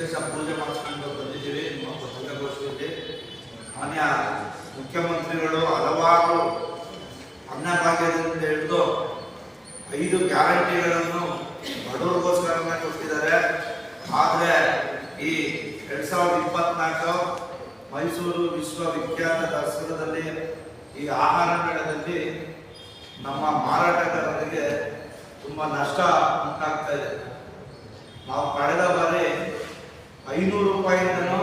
ಪೂಜೆ ಮಾಡಿಸ್ಕೊಂಡು ಬಂದಿದ್ದೀವಿ. ಪತ್ರಿಕಾಗೋಷ್ಠಿಯಲ್ಲಿ ಮಾನ್ಯ ಮುಖ್ಯಮಂತ್ರಿಗಳು ಹಲವಾರು ಅನ್ನಭಾಗ್ಯದಿಂದ ಹಿಡಿದು ಐದು ಗ್ಯಾರಂಟಿಗಳನ್ನು ಬಡವರಿಗೋಸ್ಕರನೇ ಕೊಟ್ಟಿದ್ದಾರೆ. ಆದರೆ ಈ ಎರಡ್ ಸಾವಿರದ ಇಪ್ಪತ್ನಾಲ್ಕು ಮೈಸೂರು ವಿಶ್ವವಿಖ್ಯಾತ ದಸರಾದಲ್ಲಿ ಈ ಆಹಾರ ಮೇಳದಲ್ಲಿ ನಮ್ಮ ಮಾರಾಟಗಾರರಿಗೆ ತುಂಬ ನಷ್ಟ ಉಂಟಾಗ್ತಾ ಇದೆ. ನಾವು ಕಳೆದ ಬಾರಿ ಐನೂರು ರೂಪಾಯಿಂದನೂ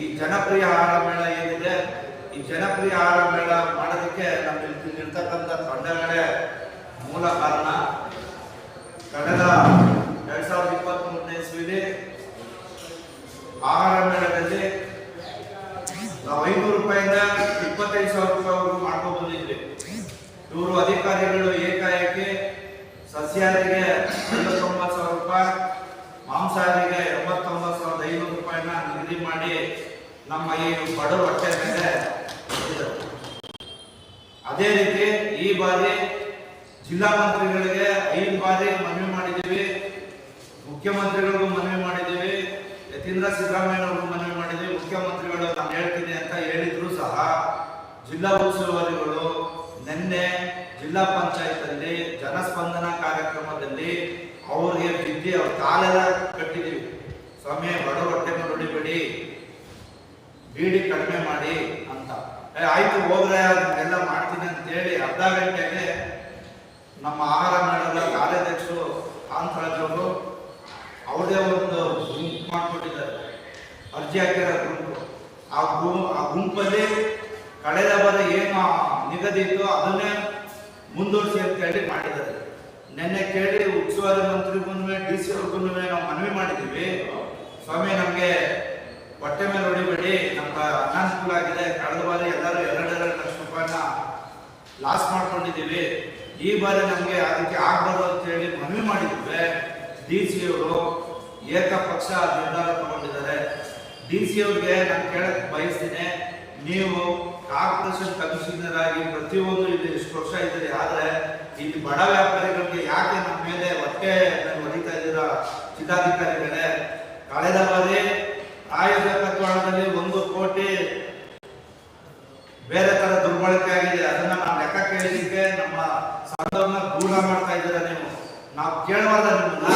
ಈ ಜನಪ್ರಿಯ ಆಹಾರ ಮೇಳ ಏನಿದೆ, ಈ ಜನಪ್ರಿಯ ಆಹಾರ ಮೇಳ ಮಾಡೋದಕ್ಕೆ ನಮ್ಮ ಇರ್ತಕ್ಕಂಥ ತಂಡಗಳೇ ಮೂಲ ಕಾರಣ. ಕಳೆದ ಎರಡ್ ಸಾವಿರದ ಇಪ್ಪತ್ತ್ ಮೂರನೇ ಇಸ್ವಿಲಿ ಆಹಾರ ಮೇಳದಲ್ಲಿ ನಾವು ಐನೂರು ರೂಪಾಯಿಂದ ಇಪ್ಪತ್ತೈದು ಸಾವಿರ ರೂಪಾಯಿವರೆಗೂ ಮಾಡ್ಕೊಂಡು ಬಂದಿದ್ವಿ. ಇವರು ಅಧಿಕಾರಿಗಳು ಏಕಾಏಕಿ ಸಸ್ಯಾಹಾರಿಗೆ ಐವತ್ತೊಂಬತ್ತು ಸಾವಿರ ರೂಪಾಯಿ ಮಾಂಸಾಹಾರಿಗೆ ಎಂಬತ್ತೊಂಬತ್ತು ಸಾವಿರದ ಐನೂರು ರೂಪಾಯಿನ ನಿಗದಿ ಮಾಡಿ ನಮ್ಮ ಈ ಬಡವ ಹೊಟ್ಟೆ ಮೇಲೆ ಅದೇ ರೀತಿ ಈ ಬಾರಿ ಜಿಲ್ಲಾ ಮಂತ್ರಿಗಳಿಗೆ ಐದು ಬಾರಿ ಮನವಿ ಮಾಡಿದ್ದೀವಿ. ಮುಖ್ಯಮಂತ್ರಿಗಳಿಗೂ ಮನವಿ ಮಾಡಿದ್ದೀವಿ. ಯತೀಂದ್ರ ಸಿದ್ದರಾಮಯ್ಯನವ್ರಿಗೂ ಮನವಿ ಮಾಡಿದ್ದೀವಿ. ಮುಖ್ಯಮಂತ್ರಿಗಳು ನಾನು ಹೇಳ್ತೀನಿ ಅಂತ ಹೇಳಿದ್ರು ಸಹ ಜಿಲ್ಲಾ ಉಸ್ತುವಾರಿಗಳು ನಿನ್ನೆ ಜಿಲ್ಲಾ ಪಂಚಾಯತ್ ಅಲ್ಲಿ ಜನಸ್ಪಂದನ ಕಾರ್ಯಕ್ರಮದಲ್ಲಿ ಅವ್ರಿಗೆ ಬಿದ್ದಿ ಅವ್ರ ಕಾಲೆಲ್ಲ ಕಟ್ಟಿದೀವಿ ಸ್ವಾಮಿ ಬಡ ಹೊಟ್ಟೆ ಮೇಲೆ ಹೊಡಿಬೇಡಿ ಬೀಡಿ ಕಡಿಮೆ ಮಾಡಿ ಅಂತ. ಆಯ್ತು, ಹೋಗ್ರೆ ಎಲ್ಲ ಮಾಡ್ತೀನಿ ಅಂತ ಹೇಳಿ ಅರ್ಧ ಗಂಟೆಗೆ ನಮ್ಮ ಆಹಾರ ಮೇಳದ ಕಾರ್ಯಾಧ್ಯಕ್ಷರು ಕಾಂತರಾಜ್ ಅವರು ಅವ್ರದೇ ಒಂದು ಗುಂಪು ಮಾಡಿಕೊಟ್ಟಿದ್ದಾರೆ. ಅರ್ಜಿ ಹಾಕಿರೋ ಗುಂಪು ಆ ಗುಂಪು ಆ ಗುಂಪಲ್ಲಿ ಕಳೆದ ಬಾರಿ ಏನು ನಿಗದಿ ಇತ್ತು ಅದನ್ನೇ ಮುಂದುವರಿಸಿ ಅಂತ ಹೇಳಿ ಮಾಡಿದ್ದಾರೆ. ನಿನ್ನೆ ಕೇಳಿ ಉಸ್ತುವಾರಿ ಮಂತ್ರಿಗೂ ಡಿ ಸಿ ಅವ್ರಿಗೂ ನಾವು ಮನವಿ ಮಾಡಿದ್ದೀವಿ. ಸ್ವಾಮಿ, ನಮಗೆ ಹೊಟ್ಟೆ ಮೇಲೆ ಹೊಡಿಬೇಡಿ. ನಮ್ಗೆ ಅನಾನುಕೂಲ ಆಗಿದೆ ಕಳೆದ ಬಾರಿ ಎಲ್ಲರೂ ಎರಡೆರಡು ಲಕ್ಷ ರೂಪಾಯಿನ ಲಾಸ್ ಮಾಡ್ಕೊಂಡಿದ್ದೀವಿ. ಈ ಬಾರಿ ನಮಗೆ ಅದಕ್ಕೆ ಆಗ್ಬಾರ್ದು ಅಂತ ಹೇಳಿ ಮನವಿ ಮಾಡಿದ್ವಿ. ಡಿ ಸಿ ಅವರು ಏಕಪಕ್ಷ ನಿರ್ಧಾರ ತಗೊಂಡಿದ್ದಾರೆ. ಡಿ ಸಿ ಅವ್ರಿಗೆ ನಾನು ಕೇಳಕ್ ಬಯಸ್ತೀನಿ. ನೀವು ಕಾರ್ಪೊರೇಷನ್ ಕಮಿಷನರ್ ಆಗಿ ಪ್ರತಿಯೊಂದು ಇಲ್ಲಿ ಇಷ್ಟು ವರ್ಷ ಇದ್ದೀರಿ. ಆದ್ರೆ ಇಲ್ಲಿ ಬಡ ವ್ಯಾಪಾರಿಗಳಿಗೆ ಯಾಕೆ ನಮ್ಮ ಮೇಲೆ ಹೊಟ್ಟೆ ಹೊಡಿತಾ ಇದ್ದೀರಾ? ಜಿಲ್ಲಾಧಿಕಾರಿಗಳೇ ಕಳೆದ ಬಾರಿ ಆಯುಧ ಪ್ರಕರಣದಲ್ಲಿ ಒಂದು ಕೋಟಿ ಬೇರೆ ತರ ದುರ್ಬಳಕೆ ಆಗಿದೆ. ಅದನ್ನ ನಾವು ಲೆಕ್ಕ ಕೇಳಿದಕ್ಕೆ ನಮ್ಮ ಸಂಘವನ್ನ ದೂರ ಮಾಡ್ತಾ ಇದ್ದೀರ ನೀವು? ನಾವು ಕೇಳುವಾಗ ನಿಮ್ಮನ್ನ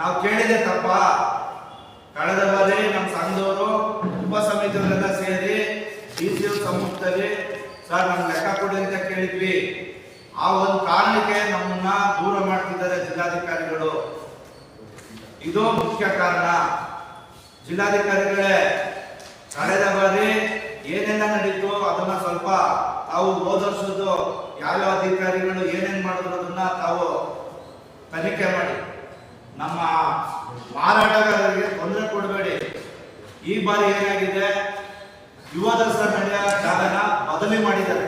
ನಾವು ಕೇಳಿದೆ ತಪ್ಪ. ಕಳೆದ ಬಾರಿ ನಮ್ಮ ಸಂಘದವರು ಉಪ ಸಮಿತಿಯವರೆಲ್ಲ ಸೇರಿ ಡಿ ಸಿ ಸಮ್ಮುಖದಲ್ಲಿ ಸರ್ ನಮ್ಗೆ ಲೆಕ್ಕ ಕೊಡಿ ಅಂತ ಕೇಳಿದ್ವಿ. ಆ ಒಂದು ಕಾರಣಕ್ಕೆ ನಮ್ಮನ್ನ ದೂರ ಮಾಡ್ತಿದ್ದಾರೆ ಜಿಲ್ಲಾಧಿಕಾರಿಗಳು. ಇದು ಮುಖ್ಯ ಕಾರಣ. ಜಿಲ್ಲಾಧಿಕಾರಿಗಳೇ, ಕಳೆದ ಬಾರಿ ಏನೆಲ್ಲ ನಡೀತು ಅದನ್ನ ಸ್ವಲ್ಪ ತಾವು ಓದರ್ಸೋದು ಯಾವ ಅಧಿಕಾರಿಗಳು ಏನೇನ್ ಮಾಡಿದ್ರು ಅದನ್ನ ತಾವು ತನಿಖೆ ಮಾಡಿ. ನಮ್ಮ ಮಾರಾಟಗಾರರಿಗೆ ತೊಂದರೆ ಕೊಡಬೇಡಿ. ಈ ಬಾರಿ ಏನಾಗಿದೆ? ಯುವ ದಸರಾ ನಡೆಯ ಜಾಗನ ಬದಲಿ ಮಾಡಿದ್ದಾರೆ.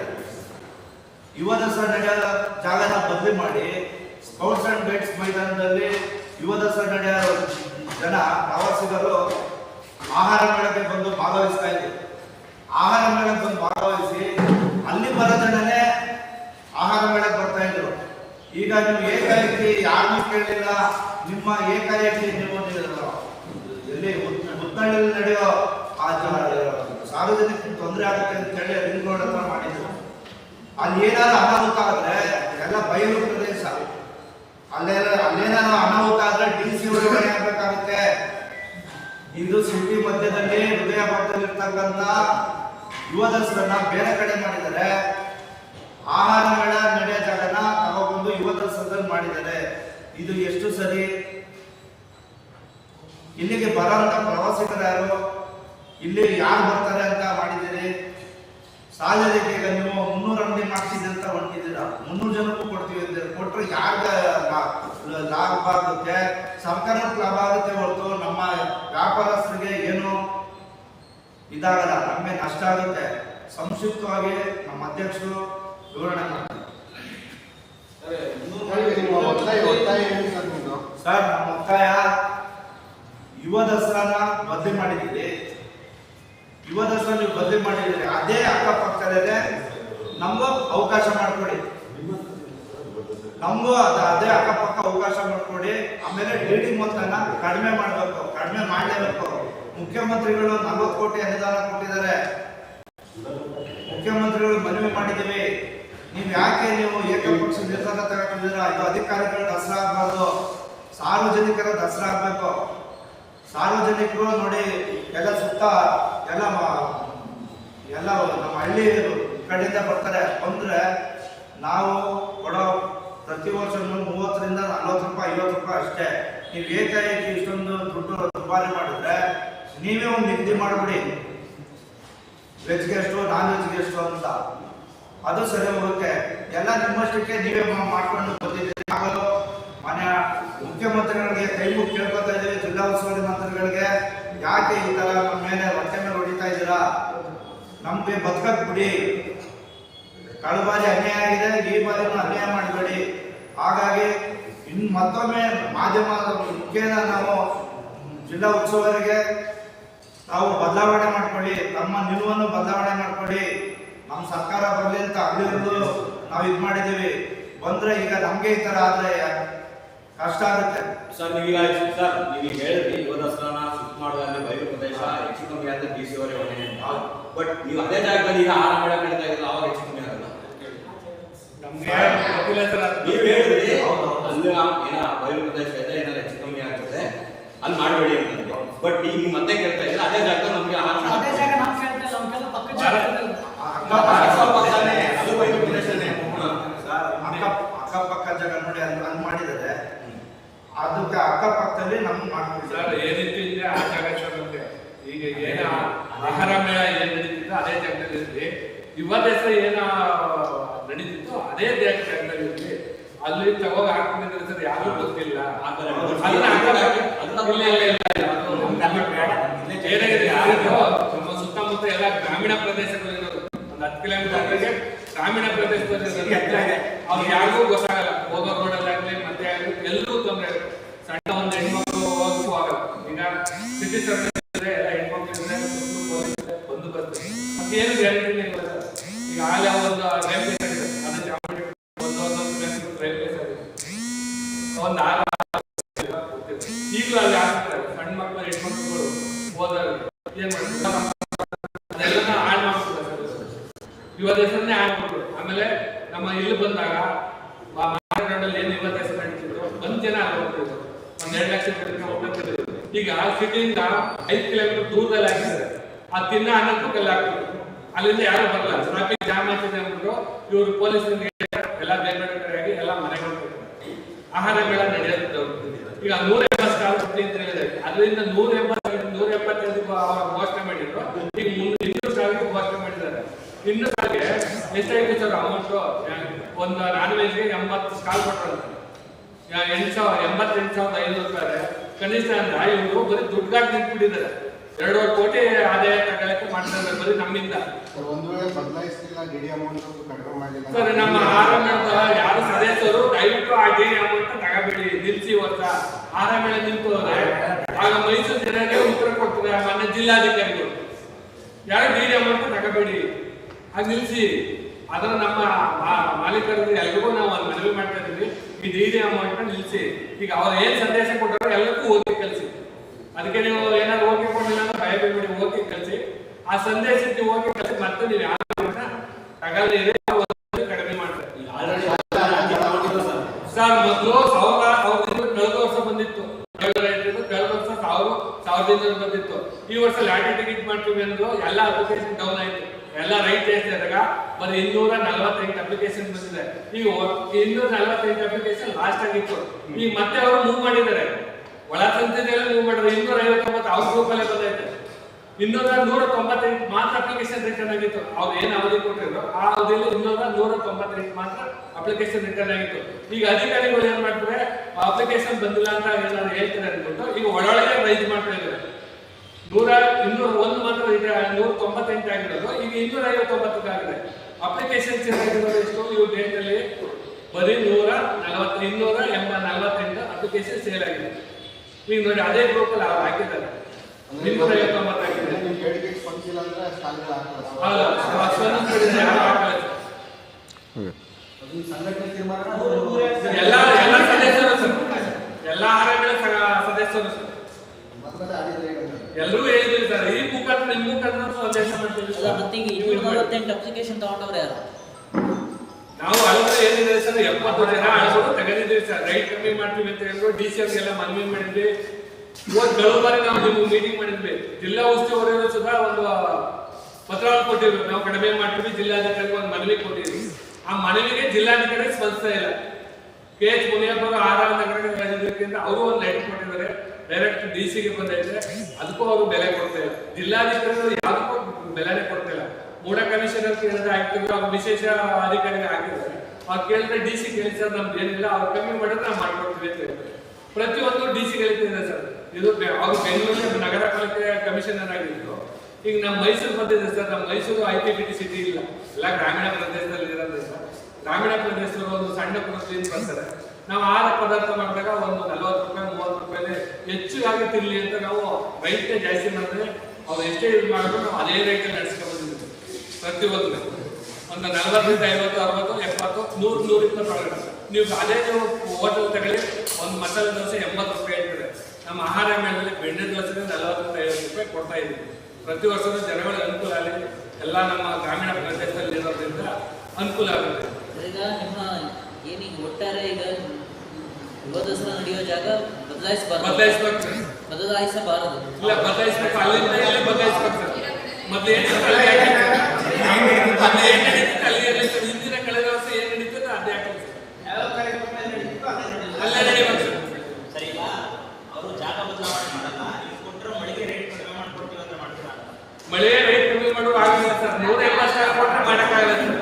ಯುವ ದಸರಾ ನಡೆಯ ಜಾಗನ ಬದಲಿ ಮಾಡಿ, ಸ್ಕೌಟ್ಸ್ ಅಂಡ್ ಗೈಡ್ಸ್ ಮೈದಾನದಲ್ಲಿ ಯುವ ದಸರಾ ನಡೆಯೋ ಜನ ಪ್ರವಾಸಿಗರು ಆಹಾರ ಮೇಳಕ್ಕೆ ಬಂದು ಭಾಗವಹಿಸ್ತಾ ಇದ್ರು ಆಹಾರ ಮೇಳಕ್ಕೆ ಬಂದು ಭಾಗವಹಿಸಿ, ಅಲ್ಲಿ ಬರೋ ಆಹಾರ ಮೇಳಕ್ಕೆ ಬರ್ತಾ ಇದ್ರು. ಈಗ ನೀವು ಏಕಾಏಕಿ ಯಾರನ್ನೂ ಕೇಳಿಲ್ಲ, ನಿಮ್ಮ ಏಕಾಏಕಿ ನೀವು ಎಲ್ಲಿ ಮುತ್ತಳ್ಳಿಯಲ್ಲಿ ನಡೆಯೋ ಆ ಸಾರ್ವಜನಿಕ ತೊಂದರೆ ಆಗುತ್ತೆ ಅಂತ ಹೇಳಿ ರಿಂಗ್ ರೋಡ್ ಹತ್ರ ಮಾಡಿದ್ರು. ಅಲ್ಲಿ ಏನಾದ್ರು ಅನಾಹುತ ಆದ್ರೆ, ಎಲ್ಲ ಬಯಲು ಪ್ರದೇಶ. ಅಲ್ಲೆಲ್ಲ ಅಲ್ಲೇನಾದ್ರು ಅನಾಹುತ ಡಿ ಸಿ ಹೊರಗಡೆ ಆಗ್ಬೇಕಾಗುತ್ತೆ. ಇದು ಸಿಟಿ ಮಧ್ಯದಲ್ಲಿ ಹೃದಯ ಭಾಗದಲ್ಲಿ ಇರ್ತಕ್ಕಂಥ ಯುವ ದಸರನ್ನ ಬೇರೆ ಕಡೆ ಮಾಡಿದ್ದಾರೆ. ಆಹಾರ ಮೇಳ ನಡೆಯೋ ಜಾಗನ ತಗೊಂಡು ಯುವ ದಸರದಲ್ಲಿ ಮಾಡಿದ್ದಾರೆ. ಇದು ಎಷ್ಟು ಸರಿ? ಇಲ್ಲಿಗೆ ಬರೋಂಥ ಪ್ರವಾಸಿಗರು ಯಾರು? ಇಲ್ಲಿ ಯಾರು ಬರ್ತಾರೆ ಅಂತ ಮಾಡಿದ್ದೀರಿ? ಸಾಲದಕ್ಕೆ ಈಗ ನೀವು ಮುನ್ನೂರು ಅಂಗಡಿ ಮಾಡ್ತೀನಿ ಅಂತ ಹೊಂಟಿದ್ದೀರಾ ಮುನ್ನೂರು ಜನಕ್ಕೂ ಕೊಡ್ತೀವಿ ಅಂತ ಕೊಟ್ಟರೆ ಯಾರ್ಗ ಲಾಭ ಆಗುತ್ತೆ? ಸರ್ಕಾರಕ್ಕೆ ಲಾಭ ಆಗುತ್ತೆ ಹೊರತು ನಮ್ಮ ವ್ಯಾಪಾರಸ್ಥರಿಗೆ ಏನು ಇದಾಗಲ್ಲ ನಮಗೆ ನಷ್ಟ ಆಗುತ್ತೆ. ಸಂಕ್ಷಿಪ್ತವಾಗಿ ನಮ್ಮ ಅಧ್ಯಕ್ಷರು ವಿವರಣೆ ಮಾಡ್ತಾರೆ. ಸರ್ ನಮ್ಮ ಒತ್ತಾಯ ಯುವ ದಸರಾನ ಬದಲಿ ಮಾಡಿದ್ದೀರಿ. ಯುವ ದಸರಾ ನೀವು ಬದಲಿ ಮಾಡಿದ್ದೀರಿ. ಅದೇ ಅಕ್ಕಪಕ್ಕದಲ್ಲೇ ನಮಗೂ ಅವಕಾಶ ಮಾಡಿಕೊಡಿ. ನಮಗೂ ಅದು ಅದೇ ಅಕ್ಕಪಕ್ಕ ಅವಕಾಶ ಮಾಡ್ಕೊಡಿ. ಆಮೇಲೆ ಡಿ ಡಿ ಮೊತ್ತನ ಕಡಿಮೆ ಮಾಡಬೇಕು, ಕಡಿಮೆ ಮಾಡಲೇಬೇಕು. ಮುಖ್ಯಮಂತ್ರಿಗಳು ನಲವತ್ತು ಕೋಟಿ ಅನುದಾನ ಕೊಟ್ಟಿದ್ದಾರೆ. ಮುಖ್ಯಮಂತ್ರಿಗಳು ಮನವಿ ಮಾಡಿದ್ದೀವಿ. ನೀವು ಯಾಕೆ ನೀವು ಏಕಪಕ್ಷ ನಿರ್ಧಾರ ತಗೊಂಡಿದ್ದೀರಾ? ಇದು ಅಧಿಕಾರಿಗಳ ದಸರಾ ಆಗಬಾರ್ದು. ಸಾರ್ವಜನಿಕರ ದಸರಾ ಆಗಬೇಕು. ಸಾರ್ವಜನಿಕರು ನೋಡಿ ಎಲ್ಲ ಸುತ್ತ ಎಲ್ಲ ಎಲ್ಲ ನಮ್ಮ ಹಳ್ಳಿ ಕಡೆಯಿಂದ ಬರ್ತಾರೆ. ಬಂದ್ರೆ ನಾವು ಕೊಡೋ ಪ್ರತಿ ವರ್ಷ ಮೂವತ್ತರಿಂದ ನಲ್ವತ್ತು ರೂಪಾಯಿ, ಐವತ್ತು ರೂಪಾಯಿ ಅಷ್ಟೇ. ನೀವು ಏಕಾಏಕಿ ಇಷ್ಟೊಂದು ದುಡ್ಡು ದುಬಾರಿ ಮಾಡಿದ್ರೆ ನೀವೇ ಒಂದು ನಿಧಿ ಮಾಡಿಬಿಡಿ. ವೆಜ್ಗೆ ಎಷ್ಟು ನಾನ್ ವೆಜ್ಗೆ ಎಷ್ಟು ಅಂತ. ಅದು ಸರಿ ಹೋಗುತ್ತೆ. ಎಲ್ಲ ನಿಮ್ಮಷ್ಟಕ್ಕೆ ನೀವೇ ಮಾಡ್ಕೊಂಡು ಬಂದಿದ್ದೀರಿ. ಆಗಲು ಮನೆ ಮುಖ್ಯಮಂತ್ರಿಗಳಿಗೆ, ಕೈ ಮುಗಿ ಕೇಳ್ಕೊತಾ ಇದ್ದೀವಿ, ಜಿಲ್ಲಾ ಉಸ್ತುವಾರಿ ಮಂತ್ರಿಗಳಿಗೆ. ಯಾಕೆ ಈ ತರ ನಮ್ಮ ಮೇಲೆ ಹೊಟ್ಟೆ ಮೇಲೆ ಹೊಡಿತಾ ಇದ್ದೀರಾ? ನಮ್ಗೆ ಬದುಕಕ್ ಬಿಡಿ. ಕಳೆದ ಬಾರಿ ಅನ್ಯಾಯ ಆಗಿದೆ, ಈ ಬಾರಿ ಅನ್ಯಾಯ ಮಾಡಬೇಡಿ. ಹಾಗಾಗಿ ಇನ್ ಮತ್ತೊಮ್ಮೆ ಮಾಧ್ಯಮ ಮುಖ್ಯನ ನಾವು ಜಿಲ್ಲಾ ಉತ್ಸವರಿಗೆ ತಾವು ಬದಲಾವಣೆ ಮಾಡ್ಕೊಳ್ಳಿ. ತಮ್ಮ ನಿಲುವನ್ನು ಬದಲಾವಣೆ ಮಾಡ್ಕೊಳ್ಳಿ. ನಮ್ಮ ಸರ್ಕಾರ ಬರಲಿ ಅಂತ ಅಲ್ಲಿರೋದು ನಾವು ಇದು ಮಾಡಿದ್ದೀವಿ. ಬಂದ್ರೆ ಈಗ ನಮ್ಗೆ ಈ ತರ ಆದ್ರೆ ಕಷ್ಟ ಆಗುತ್ತೆ. ಸರ್ ನೀವು ಸರ್ ನೀವು ಹೇಳಿದ್ರಿ ಯುವದಸರಾನ ಸುತ್ತ ಮಾಡುವಲ್ಲಿ ಬಯಲು ಪ್ರದೇಶ ಹೆಚ್ಚು ಕಮ್ಮಿ ಆದ್ರೆ ಬಿ ಸಿ ಅವರೇ ಬಟ್ ನೀವು ಅದೇ ಜಾಗದಲ್ಲಿ ಈಗ ಆರು ಮೇಳ ಕಡಿತಾ ಇದ್ರೆ ಅವಾಗ ಹೆಚ್ಚು ಕಮ್ಮಿ ಆಗಲ್ಲ ನೀವು ಹೇಳಿದ್ರಿ. ಅಲ್ಲಿ ಏನ ಬಯಲು ಪ್ರದೇಶ ಇದೆ ಏನಾದ್ರು ಹೆಚ್ಚು ಕಮ್ಮಿ ಆಗ್ತದೆ ಅಲ್ಲಿ ಮಾಡಬೇಡಿ ಅಂತ ಬಟ್ ಈಗ ನೀವು ಮತ್ತೆ ಕೇಳ್ತಾ ಇದ್ರೆ ಅದೇ ಜಾಗದಲ್ಲಿ ನಮಗೆ ಅದೇ ಜಾಗ ಬಯಲು ಪ್ರದೇಶನೇ ಅಕ್ಕಪಕ್ಕ ನೋಡಿ ಅಲ್ಲಿ ಅಲ್ಲಿ ಮಾಡಿದರೆ ಅದಕ್ಕೆ ಅಕ್ಕಪಕ್ಕದಲ್ಲಿ ನಮ್ಗೆ ಸರ್ ಮಾಡ್ಕೊಡ್ತಾರೆ ಏನಿತ್ತು ಇದ್ರೆ ಆ ಜಾಗ ಚೆನ್ನಾಗಿ ಈಗ ಏನ ಆಹಾರ ಮೇಳ ಏನ್ ನಡೀತಿತ್ತು ಅದೇ ಜಾಗದಲ್ಲಿ ಇರ್ಲಿ ಯುವ ಹೆಸರು ಏನ ನಡೀತಿತ್ತು ಅದೇ ದೇಶದಲ್ಲಿ ಅಲ್ಲಿ ತಗೋ ಹಾಕೊಂಡಿದ್ರೆ ಸರ್ ಯಾರು ಗೊತ್ತಿಲ್ಲ. ನಮ್ಮ ಸುತ್ತಮುತ್ತ ಎಲ್ಲ ಗ್ರಾಮೀಣ ಪ್ರದೇಶಗಳು ಒಂದು ಹತ್ತು ಕಿಲೋಮೀಟರ್ ಗ್ರಾಮೀಣ ಪ್ರದೇಶದಲ್ಲಿ ಅವ್ರು ಯಾರಿಗೂ ಗೊತ್ತಾಗಲ್ಲ. ಹೋಗೋ ರೋಡಲ್ಲಾಗ್ಲಿ ಮತ್ತೆ ಆಗ್ಲಿ ಎಲ್ಲರೂ ತೊಂದರೆ ಸಣ್ಣ ಒಂದು ಹೆಣ್ಮಕ್ಳು ಹೋಗಕ್ಕೂ ಆಗಲ್ಲ. ಈಗ ಸಿಟಿ ಸರ್ವಿಸ್ ಎಲ್ಲ ಹೆಣ್ಮಕ್ಳು ಇದ್ರೆ ಸುತ್ಲು police ಇದೆ, ಬಂದೋಬಸ್ತ್ ಮತ್ತೇನು ಗ್ಯಾರಂಟಿ. ಈಗ ಆಗಲೇ ಒಂದು ರೈಲ್ವೆ ಸ್ಟೇಷನ್ ಅದು ಚಾಮುಂಡಿ ಒಂದು ಒಂದೊಂದು ಒಂದು ಆರು ಈಗಲೂ ಅಲ್ಲಿ ಆಗ್ತಾರೆ ಸಣ್ಣ ಮಕ್ಕಳು ಹೆಣ್ಮಕ್ಳುಗಳು ಹೋದಾಗ ಏನ್ ಅದೆಲ್ಲ ಯುವ ಹೆಸರನ್ನೇ ಹಾಳು ಆಮೇಲೆ ನಮ್ಮ ಇಲ್ಲಿ ಬಂದಾಗ ಮಾರ್ಕೆಟಲ್ಲಿ ಏನು ಯುವ ಹೆಸರು ನಡೀತಿದ್ರು ಒಂದ್ ಜನ ಅಲ್ಲಿ ಹೋಗ್ತಿದ್ರು. ಒಂದ್ ಎರಡು ಲಕ್ಷ ಹೋಗ್ತಿದ್ರು ಈಗ ಸಿಟಿಯಿಂದ ಐದು ಕಿಲೋಮೀಟರ್ ದೂರದಲ್ಲಿ ಹಾಕಿದ್ದಾರೆ. ಆ ತಿನ್ನ ಅನ್ನಕ್ಕೂ ಕಲ್ಲು ಹಾಕ್ತಿದ್ರು ಅಲ್ಲಿಂದ ಯಾರು ಬರಲ್ಲ. ಟ್ರಾಫಿಕ್ ಜಾಮ್ ಆಗ್ತಿದೆ ಅಂದ್ಬಿಟ್ಟು ಇವರು ಪೊಲೀಸ್ ಎಲ್ಲ ಬೇರೆ ಬೇರೆ ಆಗಿ ಎಲ್ಲ ಮನೆಗಳು ಆಹಾರ ಮೇಳ ನಡೆಯೋದು ಈಗ ನೂರ ಎಂಬತ್ತು ಸಾವಿರ ಅಂತ ಹೇಳಿದೆ ಅದರಿಂದ ನೂರ ಎಂಬತ್ತು ನೂರ ಎಪ್ಪತ್ತೈದು ಅವರು ಘೋಷಣೆ ಮಾಡಿದ್ರು. ಈಗ ಮುಂದೆ ಇನ್ನೂರು ಸಾವಿರ ಘೋಷಣೆ ಮಾಡಿದ್ದಾರೆ. ಇನ್ನೂರು ಸ್ಟಾಲ್ಗೆ ಎಷ್ಟಾಯ್ತು ಸರ್ ಅಮೌಂಟು ಒಂದು ನಾನ್ ವೆಜ್ಗೆ ಎಂಬತ್ತು ಸ್ಟಾಲ್ ಕೊಟ್ಟರು ಎಂಟು ಸಾವಿರ, ಎಂಬತ್ತೆಂಟು ಸಾವಿರದ ಐನೂರು ರೂಪಾಯಿ ಕನಿಷ್ಠ ಅಂದ್ರೆ ಇವರು ಬರೀ ದುಡ್ಡುಗಾಟ್ ನಿಂತ್ಬಿಟ್ಟಿದ್ದಾರೆ. ಎರಡೂವರೆ ಕೋಟಿ ಆದಾಯ ತಗೊಳಕ್ಕೆ ಮಾಡ್ತಾರೆ ಬರೀ ನಮ್ಮಿಂದ. ಸರ್ ಒಂದು ವೇಳೆ ಬದಲಾಯಿಸ್ತಿಲ್ಲ ಡಿ ಡಿ ಅಮೌಂಟ್ ಕಡಿಮೆ ಮಾಡಿಲ್ಲ ಸರ್ ನಮ್ಮ ಆರಾಮ ಯಾರು ಸದಸ್ಯರು ದಯವಿಟ್ಟು ಆ ಡಿ ಅಮೌಂಟ್ ತಗೋಬೇಡಿ ನಿಲ್ಸಿ ವರ್ಷ ಆರಾಮ ನಿಂತು ಆಗ ಮೈಸೂರು ಜನರಿಗೆ ಉತ್ತರ ಕೊಡ್ತಾರೆ ಮಾನ್ಯ ಜಿಲ್ಲಾಧಿಕಾರಿಗಳು. ಯಾರು ಡಿ ಡಿ ಅಮೌಂಟ್ ತಗೋಬೇಡಿ ಆಗ ನಿಲ್ಸಿ. ಅದರ ನಮ್ಮ ಮಾಲೀಕರಿಗೆ ಎಲ್ರಿಗೂ ನಾವು ಅಲ್ಲಿ ಮನವಿ ಮಾಡ್ತಾ ಇದೀವಿ ಈ ಡಿ ಡಿ ಅಮೌಂಟ್ ನಿಲ್ಸಿ. ಈಗ ಅವ್ರು ಏನ್ ಸಂದೇಶ ಕೊಟ್ಟಾರೋ ಎಲ್ಲಕ್ಕೂ ಓದಿ ಕಲಿಸಿ ಅದಕ್ಕೆ ನೀವು ಏನಾದ್ರು ಹೋಗಿ ಕಳಿಸಿ. ಆ ಸಂದೇಶಕ್ಕೆ ಹೋಗಿ ಕಳಿಸಿ ಮತ್ತೆ ನೀವು ಯಾರು ಒಂದು ಕಡಿಮೆ ಮಾಡ್ತಾರೆ. ಸರ್. ಮೊದಲು ಸಾವಿರ ಕಳೆದ ವರ್ಷ ಬಂದಿತ್ತು. ಕಳೆದ ವರ್ಷ ಸಾವಿರ ಬಂದಿತ್ತು. ಈ ವರ್ಷ ಲಾಟರಿ ಟಿಕೆಟ್ ಮಾಡ್ತೀವಿ ಅಂದ್ರು ಎಲ್ಲ ಅಪ್ಲಿಕೇಶನ್ ಡೌನ್ ಆಯ್ತು. ಎಲ್ಲ ರೈಟ್ ಜಾಸ್ತಿ ಬರೀ ಇನ್ನೂರ ನಲವತ್ತೆಂಟು ಅಪ್ಲಿಕೇಶನ್ ಬಂದಿದೆ. ಈಗ ಇನ್ನೂರ ನಲವತ್ತೆಂಟು ಅಪ್ಲಿಕೇಶನ್ ಲಾಸ್ಟ್ ಆಗಿತ್ತು. ಈಗ ಮತ್ತೆ ಅವರು ಮೂವ್ ಮಾಡಿದ್ದಾರೆ. ಒಳ ಸಂಸದೆಲ್ಲ ಮೂವ್ ಮಾಡಿದ್ರೆ ಇನ್ನೂರ ಐವತ್ತೊಂಬತ್ತು ಅವ್ರ ಗ್ರೂಪ್ ಅಲ್ಲೇ ಬಂದೈತೆ. ಇನ್ನೂರ ನೂರ ತೊಂಬತ್ತೆಂಟು ಮಾತ್ರ ಅಪ್ಲಿಕೇಶನ್ ರಿಟರ್ನ್ ಆಗಿತ್ತು. ಅವ್ರು ಏನು ಅವಧಿ ಕೊಟ್ಟಿದ್ರು ಆ ಅವಧಿಯಲ್ಲಿ ಇನ್ನೂರ ನೂರ ತೊಂಬತ್ತೆಂಟು ಮಾತ್ರ ಅಪ್ಲಿಕೇಶನ್ ರಿಟರ್ನ್ ಆಗಿತ್ತು. ಈಗ ಅಧಿಕಾರಿಗಳು ಏನ್ ಮಾಡ್ತಾರೆ ಅಪ್ಲಿಕೇಶನ್ ಬಂದಿಲ್ಲ ಅಂತ ಏನಾದ್ರು ಹೇಳ್ತಾರೆ ಅಂದ್ಬಿಟ್ಟು ಈಗ ಒಳೊಳಗೆ ರೈಸ್ ಮಾಡ್ತಾ ಇದ್ದಾರೆ. ನೂರ ಇನ್ನೂರ ಒಂದು ಮಾತ್ರ ನೂರ ತೊಂಬತ್ತೆಂಟು ಆಗಿರೋದು ಈಗ ಇನ್ನೂರ ಐವತ್ತೊಂಬತ್ತಕ್ಕೆ ಆಗಿದೆ ಅಪ್ಲಿಕೇಶನ್ ಚೆನ್ನಾಗಿರೋದು ಎಷ್ಟು ಇವ್ರ ಡೇಟಲ್ಲಿ ಬರೀ ನೂರ ನಲವತ್ತು ಇನ್ನೂರ ಎಂಬ ನಲವತ್ತೆಂಟು ಅಪ್ಲಿಕೇಶನ್ ಸೇಲ್ ಆಗಿದೆ. ಈಗ ನೋಡಿ ಅದೇ ಗ್ರೂಪಲ್ಲಿ ಅವ್ರು ಹಾಕಿದ್ದಾರೆ. ಇನ್ನೂರ ಐವತ್ತೊಂಬತ್ತು ಹೇಳಿಕೆ ಸ್ಪಂದಿಸಿಲ್ಲ ಅಂದ್ರೆ ಸ್ಟಾಲ್ಗಳು ಹಾಕಲ್ಲ ಸಂಘಟನೆ ತೀರ್ಮಾನ ಎಲ್ಲ ಎಲ್ಲ ಸದಸ್ಯರು ಸರ್. ಎಲ್ಲ ಆರೋಗ್ಯ ಸದಸ್ಯರು ಸರ್? ಎಲ್ಲರೂ ಹೇಳಿದ್ರಿ ಸರ್. ಈ ಮುಖಾಂತರ ನಿಮ್ಮ ಮುಖಾಂತರ ಸಂದೇಶ ಮಾಡ್ತೀವಿ ಅಲ್ಲ ಮತ್ತೀಗ ಇನ್ನೂರ ನಲವತ್ತೆಂಟು ಅಪ್ಲಿಕೇಶನ್ ತಗೊಂಡವ್ರು ಯಾರು? ನಾವು ಹಲವು ಏನಿದೆ ಸರ್. ಎಪ್ಪತ್ತು ಜನ ತೆಗೆದಿದ್ದೀವಿ ಸರ್. ರೈಟ್ ಕಮ್ಮಿ ಮಾಡ್ತೀವಿ ಅಂತ ಹೇಳಿದ್ರು ಡಿ ಸಿ ಅವ್ರಿಗೆಲ್ಲ ಮನವಿ ಮಾಡಿದ್ವಿ. ಇವತ್ತು ಕೆಲವು ಬಾರಿ ನಾವು ನಿಮಗೆ ಮೀಟಿಂಗ್ ಮಾಡಿದ್ವಿ. ಜಿಲ್ಲಾ ಉಸ್ತುವಾರಿಯವರು ಸಹ ಒಂದು ಪತ್ರವನ್ನು ಕೊಟ್ಟಿದ್ವಿ ನಾವು ಕಡಿಮೆ ಮಾಡ್ತೀವಿ, ಜಿಲ್ಲಾಧಿಕಾರಿಗೆ ಒಂದು ಮನವಿ ಕೊಟ್ಟಿದ್ವಿ. ಆ ಮನವಿಗೆ ಜಿಲ್ಲಾಧಿಕಾರಿ ಸ್ಪಂದಿಸ್ತಾ ಇಲ್ಲ. ಕೆ ಎಚ್ ಮುನಿಯಪ್ಪ ಅವರು ಆರ್ ಅವರು ಒಂದು ಲೈಟ್ ಕೊಟ್ಟಿದ್ದಾರೆ. ಡೈರೆಕ್ಟ್ ಡಿ ಸಿಗೆ ಬಂದೈತೆ ಅದಕ್ಕೂ ಅವರು ಬೆಲೆ ಕೊಡ್ತಾ ಇಲ್ಲ. ಜಿಲ್ಲಾಧಿಕಾರಿಗಳು ಯಾವುದಕ್ಕೂ ಬೆಲೆನೇ ಕೊಡ್ತಾ ಇಲ್ಲ. ಮೂಡ ಕಮಿಷನ್ ಅಂತ ಹೇಳಿದ್ರೆ ಆಗ್ತಿದ್ರು ಅವ್ರು ವಿಶೇಷ ಅಧಿಕಾರಿಗೆ ಆಗಿದ್ದಾರೆ ಅವ್ರು ಕೇಳಿದ್ರೆ ಡಿ ಸಿ ಕೇಳಿ, ಸರ್, ನಮ್ದು ಏನಿಲ್ಲ, ಅವ್ರು ಕಮ್ಮಿ ಮಾಡಿದ್ರೆ ನಾವು ಮಾಡ್ಕೊಡ್ತೀವಿ ಅಂತ ಹೇಳ್ತಾರೆ. ಪ್ರತಿಯೊಂದು ಡಿ ಸಿ ಹೇಳ್ತಿದ್ದಾರೆ ಸರ್. ಇದು ಅವರು ಅವ್ರು ಬೆಂಗಳೂರು ನಗರ ಪಾಲಿಕೆ ಕಮಿಷನರ್ ಆಗಿದ್ರು ಈಗ ನಮ್ಮ ಮೈಸೂರು ಬಂದಿದೆ ಸರ್ ನಮ್ಮ Mysuru I P P T city ಇಲ್ಲ. ಎಲ್ಲ ಗ್ರಾಮೀಣ ಪ್ರದೇಶದಲ್ಲಿ ಇರೋದ್ರಿಂದ. ಗ್ರಾಮೀಣ ಪ್ರದೇಶದಲ್ಲಿ ಒಂದು ಸಣ್ಣ ಪುರದಿಂದ ಬರ್ತಾರೆ. ನಾವು ಆಹಾರ ಪದಾರ್ಥ ಮಾಡಿದಾಗ ಒಂದು ನಲವತ್ತು ರೂಪಾಯಿ, ಮೂವತ್ತು ರೂಪಾಯಿ ಹೆಚ್ಚು ಆಗಿ ತಿರ್ಲಿ ಅಂತ ನಾವು ರೈಟ್ ಜಾಸ್ತಿ ಮಾಡಿದ್ರೆ ಅವ್ರು ಎಷ್ಟೇ ಇದು ಮಾಡಿದ್ರು ನಾವು ಅದೇ ರೇಟಲ್ಲಿ ನಡೆಸ್ಕೊಂಡು ಬಂದಿದ್ದೀವಿ ಪ್ರತಿಯೊಂದು ಒಂದು. ನಲವತ್ತರಿಂದ ಐವತ್ತು, ಅರವತ್ತು, ಎಪ್ಪತ್ತು, ನೂರು, ನೂರಿಂದ ಒಳಗಡೆ ನೀವು ಅದೇ ನೀವು ಹೋಟೆಲ್ ತಗೊಳ್ಳಿ, ಒಂದು ಮಸಾಲೆ ದೋಸೆ ಎಂಬತ್ತು ರೂಪಾಯಿ. ನಮ್ಮ ಆಹಾರ ಮೇಲೆ ಬೆಣ್ಣೆ ದೋಸೆ ನಲವತ್ತರಿಂದ ಐವತ್ತು ರೂಪಾಯಿ ಕೊಡ್ತಾ ಇದ್ದೀವಿ. ಪ್ರತಿ ವರ್ಷವೂ ಜನಗಳಿಗೆ ಅನುಕೂಲ ಆಗಲಿ ಎಲ್ಲ ನಮ್ಮ ಗ್ರಾಮೀಣ ಪ್ರದೇಶದಲ್ಲಿ ಇರೋದ್ರಿಂದ ಅನುಕೂಲ ಆಗುತ್ತೆ. ಈಗ ನಿಮ್ಮ ಏನೀಗ ಒಟ್ಟಾರೆ ಈಗ ಯುವ ದಸರಾ ನಡೆಯೋ ಜಾಗ ಬದಲಾಯಿಸಬಾರದು. ಬದಲಾಯಿಸ್ಬೇಕು ಬದಲಾಯಿಸಬಾರದು. ಇಲ್ಲ ಬದಲಾಯಿಸಬೇಕು. ಅಲ್ಲಿಂದ ಇಲ್ಲೇ ಬದಲಾಯಿಸಬೇಕು. ಸರ್ ಮೊದ್ಲು ಏನ್ ಅಲ್ಲಿ ಇರ್ಲಿ ಸರ್. ಹಿಂದಿನ ಕಳೆದ ವರ್ಷ ಏನ್ ನಡೀತದೆ ಅದೇ ಆಗ್ತದೆ ಸರ್. ಅಲ್ಲೇ ನಡೀಬೇಕು ಸರ್. ಸರಿ ಈಗ ಅವರು ಜಾಗ ಬದಲಾವಣೆ ಮಾಡಲ್ಲ ಈಗ ಕೊಟ್ಟಿರೋ ಮಳಿಗೆ ರೇಟ್ ಕಡಿಮೆ ಮಾಡ್ಕೊಡ್ತೀವಿ ಅಂತ ಮಾಡ್ತೀರಾ ಮಳೆ ರೇಟ್ ಕಮ್ಮಿ ಮಾಡುವ ಆಗಿಲ್ಲ ಸರ್ ನೂರ ಎಂಬತ್ತು ಸಾವಿರ ಕೊಟ್ಟರೆ ಮಾಡಕ್ಕಾಗಲ್ಲ ಸರ್.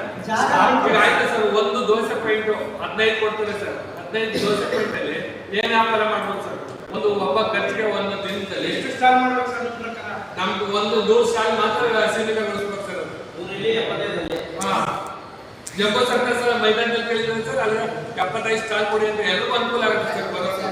ಆಯ್ತು. ಸರ್ ಒಂದು ದೋಸೆ ಪಾಯಿಂಟ್ ಹದಿನೈದು ಕೊಡ್ತಾರೆ ಸರ್. ಹದಿನೈದು ದೋಸೆ ಪಾಯಿಂಟ್ ಅಲ್ಲಿ ಏನ್ ವ್ಯಾಪಾರ ಮಾಡ್ಬೋದು ಸರ್? ಒಂದು ಒಬ್ಬ ಖರ್ಚಿಗೆ ಒಂದು ದಿನದಲ್ಲಿ ಎಷ್ಟು ಸ್ಟಾಲ್ ಮಾಡ್ಬೇಕು ಸರ್ ನಿಮ್ಮ ಪ್ರಕಾರ? ನಮ್ಗೆ ಒಂದು ನೂರು ಸ್ಟಾಲ್ ಮಾತ್ರ ಸೀಮಿತಗೊಳಿಸ್ಬೇಕು ಸರ್. ಹಾ. ಜಂಬೋ ಸರ್ಕಸ್ ಮೈದಾನದಲ್ಲಿ ಕೇಳಿದ್ರೆ ಸರ್ ಅಲ್ಲಿ ಎಪ್ಪತ್ತೈದು ಸ್ಟಾಲ್ ಕೊಡಿ ಅಂತ ಎಲ್ಲರಿಗೂ ಅನುಕೂಲ ಆಗುತ್ತೆ ಸರ್ ಬರೋದು